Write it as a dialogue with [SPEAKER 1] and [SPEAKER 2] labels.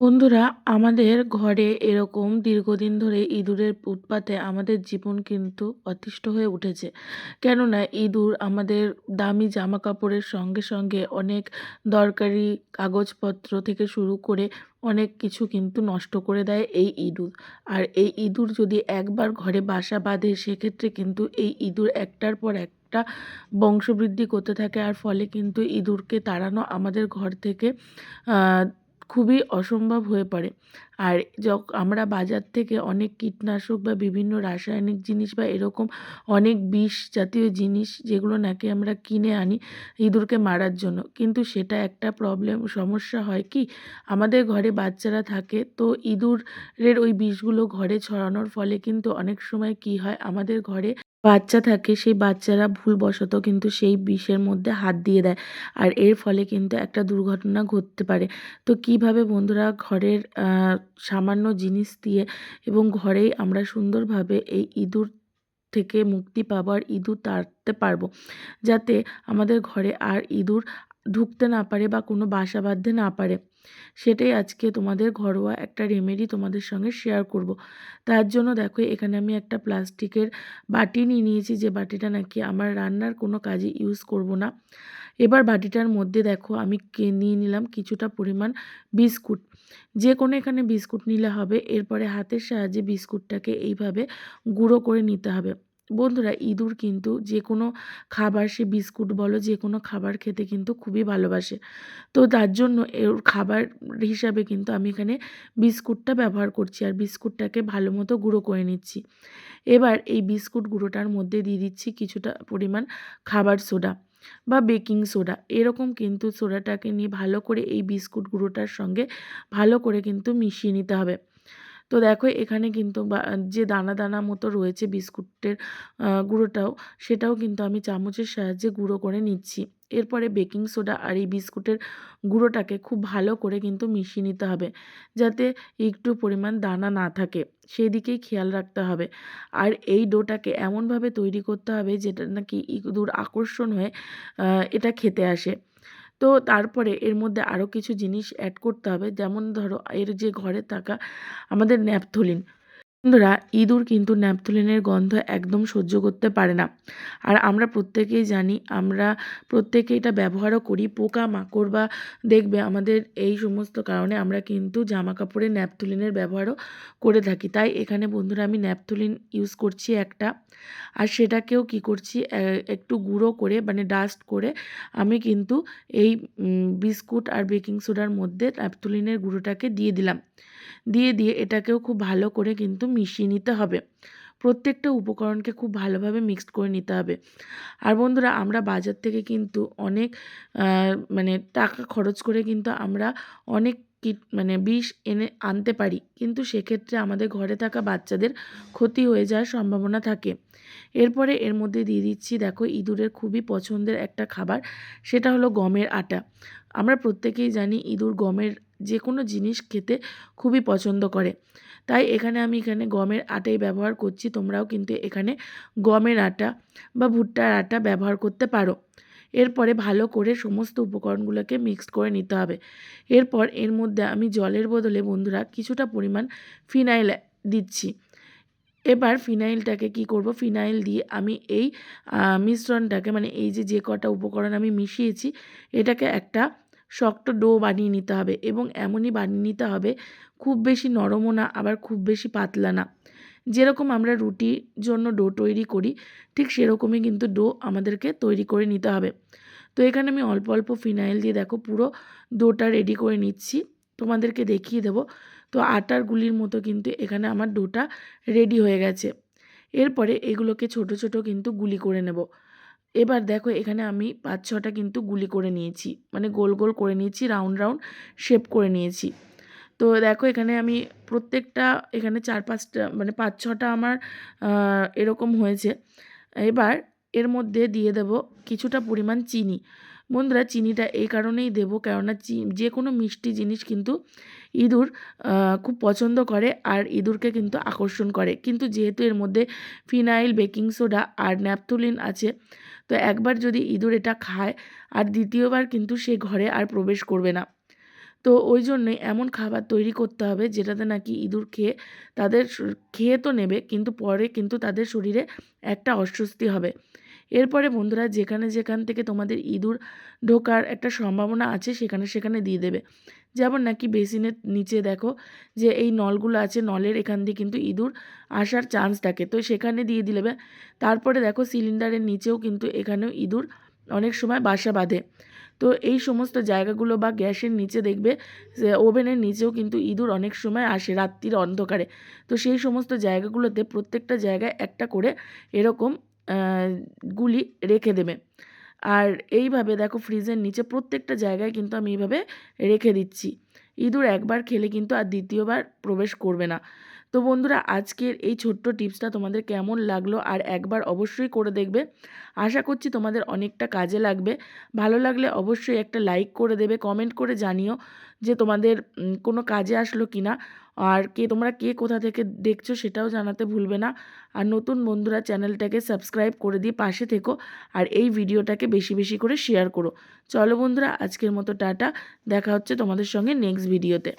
[SPEAKER 1] বন্ধুরা, আমাদের ঘরে এরকম দীর্ঘদিন ধরে ইঁদুরের উৎপাতে আমাদের জীবন কিন্তু অতিষ্ঠ হয়ে উঠেছে। কেননা, ইঁদুর আমাদের দামি জামা কাপড়ের সঙ্গে সঙ্গে অনেক দরকারি কাগজপত্র থেকে শুরু করে অনেক কিছু কিন্তু নষ্ট করে দেয় এই ইঁদুর। আর এই ইঁদুর যদি একবার ঘরে বাসা বাঁধে, সেক্ষেত্রে কিন্তু এই ইঁদুর একটার পর এক একটা বংশবৃদ্ধি করতে থাকে। আর ফলে কিন্তু ইঁদুরকে তাড়ানো আমাদের ঘর থেকে খুবই অসম্ভব হয়ে পড়ে। আর যখ আমরা বাজার থেকে অনেক কীটনাশক বা বিভিন্ন রাসায়নিক জিনিস বা এরকম অনেক বিষ জাতীয় জিনিস যেগুলো নাকি আমরা কিনে আনি ইঁদুরকে মারার জন্য। কিন্তু সেটা একটা প্রবলেম সমস্যা হয় কি? আমাদের ঘরে বাচ্চারা থাকে তো ইঁদুরের ওই বিষগুলো ঘরে ছড়ানোর ফলে কিন্তু অনেক সময় কি হয়? আমাদের ঘরে বাচ্চা থাকে, সেই বাচ্চারা ভুলবশত কিন্তু সেই বিষের মধ্যে হাত দিয়ে দেয়। আর এর ফলে কিন্তু একটা দুর্ঘটনা ঘটতে পারে। তো কীভাবে বন্ধুরা ঘরের সামান্য জিনিস দিয়ে এবং ঘরেই আমরা সুন্দরভাবে এই ইঁদুর থেকে মুক্তি পাবার ইঁদুর তাড়তে পারব? যাতে আমাদের ঘরে আর ইঁদুর ঢুকতে না পারে বা কোনো বাসা বাঁধতে না পারে, সেটাই আজকে তোমাদের ঘরোয়া একটা রেমেডি তোমাদের সঙ্গে শেয়ার করব। তার জন্য দেখো, এখানে আমি একটা প্লাস্টিকের বাটি নিয়ে নিয়েছি, যে বাটিটা নাকি আমার রান্নার কোনো কাজে ইউজ করব না। এবার বাটিটার মধ্যে দেখো, আমি নিয়ে নিলাম কিছুটা পরিমাণ বিস্কুট। যে কোনো এখানে বিস্কুট নিলে হবে, এরপরে হাতের সাহায্যে বিস্কুটটাকে এইভাবে গুঁড়ো করে নিতে হবে। বন্ধুরা ইঁদুর কিন্তু যে কোনো খাবার সে বিস্কুট বলো যে কোনো খাবার খেতে কিন্তু খুবই ভালোবাসে। তো তার জন্য এর খাবার হিসাবে কিন্তু আমি এখানে বিস্কুটটা ব্যবহার করছি আর বিস্কুটটাকে ভালো মতো গুঁড়ো করে নিচ্ছি। এবার এই বিস্কুট গুঁড়োটার মধ্যে দিয়ে দিচ্ছি কিছুটা পরিমাণ খাবার সোডা বা বেকিং সোডা। এরকম কিন্তু সোডাটাকে নিয়ে ভালো করে এই বিস্কুট গুঁড়োটার সঙ্গে ভালো করে কিন্তু মিশিয়ে নিতে হবে। তো দেখো এখানে কিন্তু যে দানা দানা মতো রয়েছে বিস্কুটের গুঁড়োটাও, সেটাও কিন্তু আমি চামচের সাহায্যে গুঁড়ো করে নিচ্ছি। এরপরে বেকিং সোডা আর এই বিস্কুটের গুঁড়োটাকে খুব ভালো করে কিন্তু মিশিয়ে নিতে হবে, যাতে একটু পরিমাণ দানা না থাকে সেই দিকেই খেয়াল রাখতে হবে। আর এই ডোটাকে এমনভাবে তৈরি করতে হবে যেটা নাকি ইঁদুর আকর্ষণ হয়ে এটা খেতে আসে। তো তারপরে এর মধ্যে আরও কিছু জিনিস অ্যাড করতে হবে। যেমন ধরো, এর যে ঘরে থাকা আমাদের ন্যাপথলিন বন্ধুরা, ইঁদুর কিন্তু ন্যাপথলিনের গন্ধ একদম সহ্য করতে পারে না। আর আমরা প্রত্যেকেই জানি, আমরা প্রত্যেকে এটা ব্যবহারও করি। পোকা মাকড় বা দেখবে আমাদের এই সমস্ত কারণে আমরা কিন্তু জামা কাপড়ে ন্যাপথলিনের ব্যবহারও করে থাকি। তাই এখানে বন্ধুরা, আমি ন্যাপথলিন ইউজ করছি একটা। আর সেটাকেও কি করছি একটু গুঁড়ো করে মানে ডাস্ট করে আমি কিন্তু এই বিস্কুট আর বেকিং সোডার মধ্যে ন্যাপথলিনের গুঁড়োটাকে দিয়ে দিলাম। দিয়ে দিয়ে এটাকেও খুব ভালো করে কিন্তু মিশিয়ে নিতে হবে। প্রত্যেকটা উপকরণকে খুব ভালোভাবে মিক্সড করে নিতে হবে। আর বন্ধুরা, আমরা বাজার থেকে কিন্তু অনেক মানে টাকা খরচ করে কিন্তু আমরা অনেক কীট মানে বিষ এনে, আনতে পারি। কিন্তু সেক্ষেত্রে আমাদের ঘরে থাকা বাচ্চাদের ক্ষতি হয়ে যাওয়ার সম্ভাবনা থাকে। এরপরে এর মধ্যে দিয়ে দিচ্ছি, দেখো, ইঁদুরের খুবই পছন্দের একটা খাবার। সেটা হলো গমের আটা। আমরা প্রত্যেকেই জানি ইঁদুর গমের যে কোনো জিনিস খেতে খুবই পছন্দ করে। তাই এখানে আমি এখানে গমের আটাই ব্যবহার করছি, তোমরাও কিন্তু এখানে গমের আটা বা ভুট্টার আটা ব্যবহার করতে পারো। এরপরে ভালো করে সমস্ত উপকরণগুলোকে মিক্সড করে নিতে হবে। এরপর এর মধ্যে আমি জলের বদলে বন্ধুরা কিছুটা পরিমাণ ফিনাইল দিচ্ছি। এবার ফিনাইলটাকে কি করব? ফিনাইল দিয়ে আমি এই মিশ্রণটাকে মানে এই যে যে কটা উপকরণ আমি মিশিয়েছি, এটাকে একটা শক্ত ডো বানিয়ে নিতে হবে এবং এমনই বানিয়ে নিতে হবে, খুব বেশি নরমও না, আবার খুব বেশি পাতলা না। যেরকম আমরা রুটির জন্য ডো তৈরি করি, ঠিক সেরকমই কিন্তু ডো আমাদেরকে তৈরি করে নিতে হবে। তো এখানে আমি অল্প অল্প ফিনাইল দিয়ে দেখো পুরো ডোটা রেডি করে নিচ্ছি, তোমাদেরকে দেখিয়ে দেবো। তো আটার গুলির মতো কিন্তু এখানে আমার ডোটা রেডি হয়ে গেছে। এরপরে এগুলোকে ছোট ছোট কিন্তু গুলি করে নেব। এবার দেখো এখানে আমি পাঁচ, ছটা কিন্তু গুলি করে নিয়েছি। মানে গোল গোল করে নিয়েছি রাউন্ড রাউন্ড শেপ করে নিয়েছি। তো দেখো এখানে আমি প্রত্যেকটা, এখানে চার, পাঁচটা মানে পাঁচ, ছটা আমার এরকম হয়েছে। এবার এর মধ্যে দিয়ে দেব কিছুটা পরিমাণ চিনি। বন্ধুরা চিনিটা এই কারণেই দেবো, কেননা চি যে কোনো মিষ্টি জিনিস কিন্তু ইঁদুর খুব পছন্দ করে আর ইঁদুরকে কিন্তু আকর্ষণ করে। কিন্তু যেহেতু এর মধ্যে ফিনাইল, বেকিং সোডা আর ন্যাপথুলিন আছে, তো একবার যদি ইঁদুর এটা খায় আর দ্বিতীয়বার কিন্তু সে ঘরে আর প্রবেশ করবে না। তো ওই জন্যে এমন খাবার তৈরি করতে হবে যেটাতে নাকি ইঁদুর খেয়ে তাদের খেয়ে তো নেবে, কিন্তু পরে কিন্তু তাদের শরীরে একটা অস্বস্তি হবে। এরপরে বন্ধুরা যেখানে যেখান থেকে তোমাদের ইঁদুর ঢোকার একটা সম্ভাবনা আছে, সেখানে সেখানে দিয়ে দেবে। যেমন নাকি বেসিনের নিচে দেখো যে এই নলগুলো আছে, নলের এখান দিয়ে কিন্তু ইঁদুর আসার চান্স থাকে। তো সেখানে দিয়ে দিলে তারপরে দেখো সিলিন্ডারের নিচেও কিন্তু এখানেও ইঁদুর অনেক সময় বাসা বাঁধে। তো এই সমস্ত জায়গাগুলো বা গ্যাসের নিচে দেখবে যে ওভেনের নিচেও কিন্তু ইঁদুর অনেক সময় আসে রাত্রির অন্ধকারে। তো সেই সমস্ত জায়গাগুলোতে প্রত্যেকটা জায়গায় একটা করে এরকম গুলি রেখে দেবে। আর এইভাবে দেখো ফ্রিজের নিচে প্রত্যেকটা জায়গায় কিন্তু আমি এইভাবে রেখে দিচ্ছি। ইঁদুর একবার খেলে কিন্তু আর দ্বিতীয়বার প্রবেশ করবে না। তো বন্ধুরা, আজকের এই ছোট্ট টিপসটা তোমাদের কেমন লাগল আর একবার অবশ্যই করে দেখবে। আশা করছি তোমাদের অনেকটা কাজে লাগবে। ভালো লাগলে অবশ্যই একটা লাইক করে দেবে কমেন্ট করে জানিও যে তোমাদের কোনো কাজে আসলো কি না আর কে, তোমরা কে কোথা থেকে দেখছ সেটাও জানাতে ভুলবে না। আর নতুন বন্ধুরা, চ্যানেলটাকে সাবস্ক্রাইব করে দিয়ে পাশে থেকো আর এই ভিডিওটাকে বেশি বেশি করে শেয়ার করো। চলো বন্ধুরা, আজকের মতো টাটা। দেখা হচ্ছে তোমাদের সঙ্গে নেক্সট ভিডিওতে